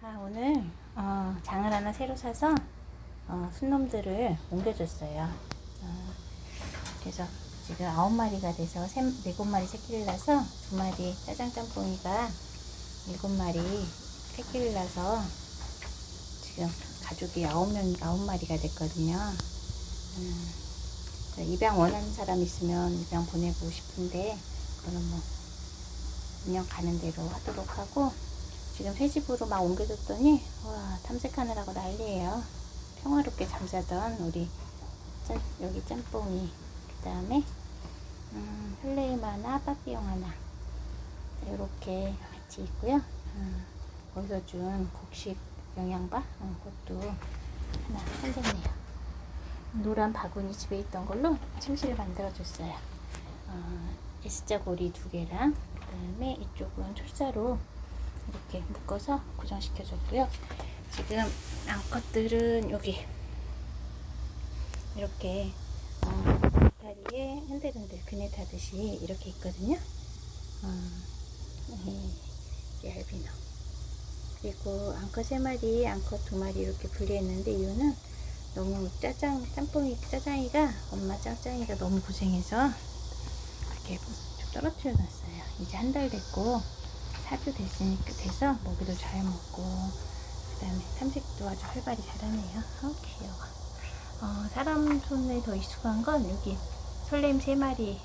아, 오늘 어, 장을 하나 새로 사서 어, 순놈들을 옮겨줬어요. 어, 그래서 지금 아홉 마리가 돼서 세, 네곱 마리 새끼를 낳아서 두 마리 짜장 짬뽕이가 일곱 마리 새끼를 낳아서 지금 가족이 아홉 명 아홉 마리가 됐거든요. 음, 그래서 입양 원하는 사람 있으면 입양 보내고 싶은데 그거는 뭐 그냥 가는 대로 하도록 하고 지금 새 집으로 막 옮겨줬더니 와 탐색하느라고 난리예요. 평화롭게 잠자던 우리 짠, 여기 짬뽕이 그 다음에 음, 플레임 하나 빠삐용 하나 이렇게 같이 있고요. 음, 거기서 준 곡식 영양바 어, 그것도 하나 살렸네요. 노란 바구니 집에 있던 걸로 침실을 만들어 줬어요. 어, S자 고리 두 개랑 그 다음에 이쪽은 철사로 이렇게 묶어서 고정시켜줬고요. 지금 암컷들은 여기 이렇게 어, 다리에 흔들흔들 그네 타듯이 이렇게 있거든요. 어, 이 얇비노. 그리고 암컷 세 마리, 암컷 두 마리 이렇게 분리했는데 이유는 너무 짜장, 짬뽕이, 짜장이가 엄마 짱짱이가 너무 고생해서 이렇게 좀 떨어뜨려 놨어요. 이제 한 달 됐고 사주 됐으니까 돼서 먹이도 잘 먹고 그 다음에 탐색도 아주 활발히 잘하네요. 어 귀여워. 어, 사람 손에 더 익숙한 건 여기 설렘 세 마리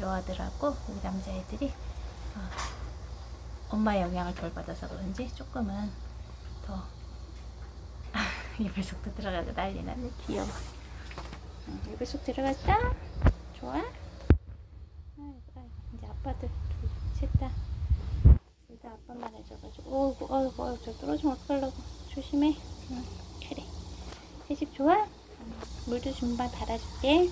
여아들하고 우리 남자애들이 어, 엄마의 영향을 덜 받아서 그런지 조금은 더 입에 쏙 들어가고 난리 나네 귀여워. 어, 입에 쏙 들어갔다. 좋아? 아이고, 아이고. 이제 아빠들 셋다 둘다 아빠만 해줘가지고. 어이구 어이구 어이구 저 떨어지면 어떡하려고. 조심해. 응 그래. 새집 좋아? 물도 좀봐 달아줄게